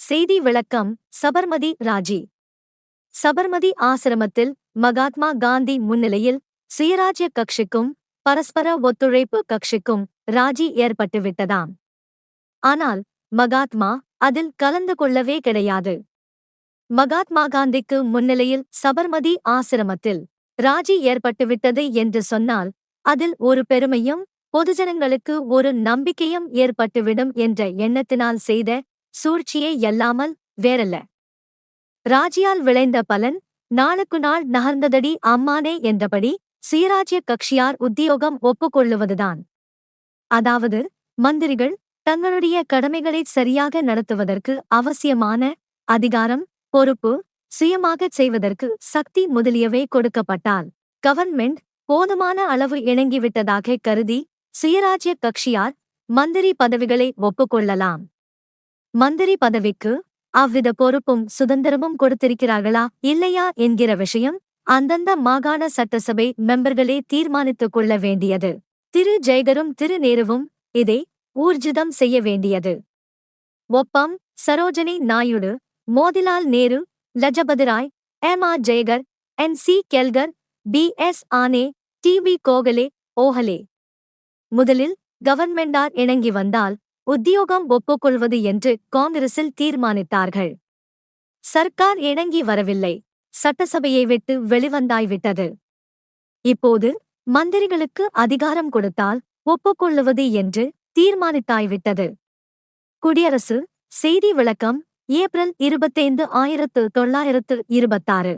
செய்தி விளக்கம் சபர்மதி ராஜி. சபர்மதி ஆசிரமத்தில் மகாத்மா காந்தி முன்னிலையில் சுயராஜ்ய கட்சிக்கும் பரஸ்பர ஒத்துழைப்பு கட்சிக்கும் ராஜி ஏற்பட்டுவிட்டதாம். ஆனால் மகாத்மா அதில் கலந்து கொள்ளவே கிடையாது. மகாத்மா காந்திக்கு முன்னிலையில் சபர்மதி ஆசிரமத்தில் ராஜி ஏற்பட்டுவிட்டது என்று சொன்னால் அதில் ஒரு பெருமையும் பொதுஜனங்களுக்கு ஒரு நம்பிக்கையும் ஏற்பட்டுவிடும் என்ற எண்ணத்தினால் செய்த சூழ்ச்சியே எல்லாமல் வேறல்ல. ராஜியால் விளைந்த பலன் நாளுக்கு நாள் நகர்ந்ததடி அம்மானே என்றபடி சீராஜ்ய கட்சியார் உத்தியோகம் ஒப்புக்கொள்ளுவதுதான். அதாவது மந்திரிகள் தங்களுடைய கடமைகளை சரியாக நடத்துவதற்கு அவசியமான அதிகாரம் பொறுப்பு சுயமாகச் செய்வதற்கு சக்தி முதலியவை கொடுக்கப்பட்டால் கவர்மெண்ட் போதுமான அளவு இணங்கிவிட்டதாக கருதி சுயராஜ்ய கட்சியார் மந்திரி பதவிகளை ஒப்புக்கொள்ளலாம். மந்திரி பதவிக்கு அவ்வித பொறுப்பும் சுதந்திரமும் கொடுத்திருக்கிறார்களா இல்லையா என்கிற விஷயம் அந்தந்த மாகாண சட்டசபை மெம்பர்களே தீர்மானித்துக் கொள்ள வேண்டியது. திரு ஜெயகரும் திரு நேருவும் இதை ஊர்ஜிதம் செய்ய வேண்டியது. ஒப்பம் Sarojini Naidu Motilal Nehru Lajpat Rai M R Jayakar N C Kelkar B S Aney D V Gokhale ஓஹலே. முதலில் கவர்மெண்டார் இணங்கி வந்தால் உத்தியோகம் ஒப்புக்கொள்வது என்று காங்கிரசில் தீர்மானித்தார்கள். சர்க்கார் இணங்கி வரவில்லை. சட்டசபையை விட்டு வெளிவந்தாய்விட்டது. இப்போது மந்திரிகளுக்கு அதிகாரம் கொடுத்தால் ஒப்புக்கொள்ளுவது என்று தீர்மானித்தாய்விட்டது. குடியரசு செய்தி விளக்கம் ஏப்ரல் இருபத்தைந்து ஆயிரத்து தொள்ளாயிரத்து இருபத்தாறு.